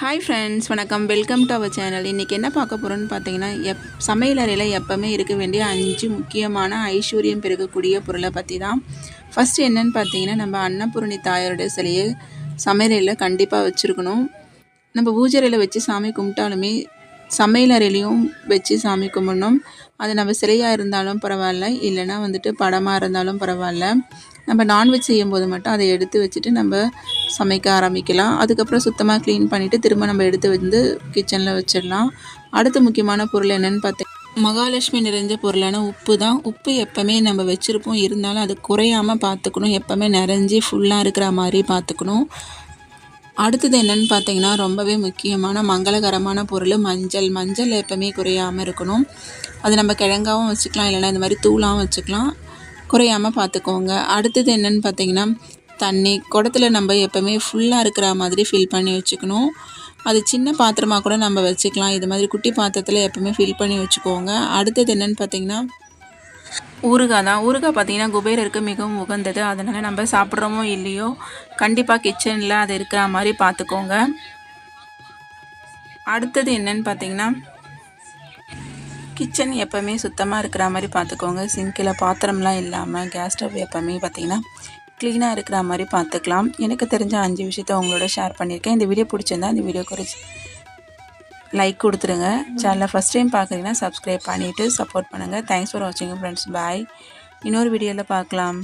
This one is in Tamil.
ஹாய் ஃப்ரெண்ட்ஸ் வணக்கம். வெல்கம் டு அவர் சேனல் இன்றைக்கி என்ன பார்க்க போகிறோன்னு பார்த்தீங்கன்னா எப் சமையலறையில் எப்போவுமே இருக்க வேண்டிய அஞ்சு முக்கியமான ஐஸ்வர்யம் பெருக்கக்கூடிய பொருளை பற்றி தான். ஃபஸ்ட்டு என்னென்னு பார்த்தீங்கன்னா நம்ம அன்னபூரணி தாயாருடைய சிலையை சமையலையில் கண்டிப்பாக வச்சுருக்கணும். நம்ம பூஜரையில் வச்சு சாமி கும்பிட்டாலுமே சமையல் அறையிலையும் வச்சு சாமி கும்பிடணும். அது நம்ம சிலையாக இருந்தாலும் பரவாயில்ல இல்லைன்னா வந்துட்டு படமாக இருந்தாலும் பரவாயில்ல. நம்ம நான்வெஜ் செய்யும்போது மட்டும் அதை எடுத்து வச்சுட்டு நம்ம சமைக்க ஆரம்பிக்கலாம். அதுக்கப்புறம் சுத்தமாக க்ளீன் பண்ணிவிட்டு திரும்ப நம்ம எடுத்து வந்து கிச்சனில் வச்சிடலாம். அடுத்த முக்கியமான பொருள் என்னென்னு பார்த்தீங்கன்னா மகாலட்சுமி நிறைஞ்ச பொருளான உப்பு தான். உப்பு எப்போவுமே நம்ம வச்சுருப்போம். இருந்தாலும் அது குறையாமல் பார்த்துக்கணும். எப்போவுமே நிறைஞ்சி ஃபுல்லாக இருக்கிற மாதிரி பார்த்துக்கணும். அடுத்தது என்னென்னு பார்த்தீங்கன்னா ரொம்பவே முக்கியமான மங்களகரமான பொருள் மஞ்சள். மஞ்சள் எப்போவுமே குறையாமல் இருக்கணும். அது நம்ம கிழங்காவும் வச்சுக்கலாம் இல்லைன்னா இந்த மாதிரி தூளாகவும் வச்சுக்கலாம். குறையாமல் பார்த்துக்கோங்க. அடுத்தது என்னென்னு பார்த்தீங்கன்னா தண்ணி. குடத்துல நம்ம எப்போவுமே ஃபுல்லாக இருக்கிற மாதிரி ஃபில் பண்ணி வச்சுக்கணும். அது சின்ன பாத்திரமாக கூட நம்ம வச்சுக்கலாம். இது மாதிரி குட்டி பாத்திரத்தில் எப்போவுமே ஃபில் பண்ணி வச்சுக்கோங்க. அடுத்தது என்னென்னு பார்த்தீங்கன்னா ஊறுகாய் தான். ஊறுகாய் பார்த்தீங்கன்னா குபேரருக்கு மிகவும் உகந்தது. அதனால் நம்ம சாப்பிட்றோமோ இல்லையோ கண்டிப்பாக கிச்சனில் அது இருக்கிற மாதிரி பார்த்துக்கோங்க. அடுத்தது என்னன்னு பார்த்தீங்கன்னா கிச்சன் எப்போவுமே சுத்தமாக இருக்கிற மாதிரி பார்த்துக்கோங்க. சிங்கில் பாத்திரம்லாம் இல்லாமல் கேஸ் ஸ்டவ் எப்போவுமே பார்த்தீங்கன்னா க்ளீனாக இருக்கிற மாதிரி பார்த்துக்கலாம். எனக்கு தெரிஞ்ச அஞ்சு விஷயத்த உங்களோட ஷேர் பண்ணியிருக்கேன். இந்த வீடியோ பிடிச்சிருந்தா இந்த வீடியோ குறிச்சு லைக் கொடுத்துருங்க. சேனலை ஃபஸ்ட் டைம் பார்க்குறீங்கன்னா சப்ஸ்கிரைப் பண்ணிவிட்டு சப்போர்ட் பண்ணுங்கள் தேங்க்ஸ் ஃபார் வாட்சிங் ஃப்ரெண்ட்ஸ் பாய் இன்னொரு வீடியோவில் பார்க்கலாம்.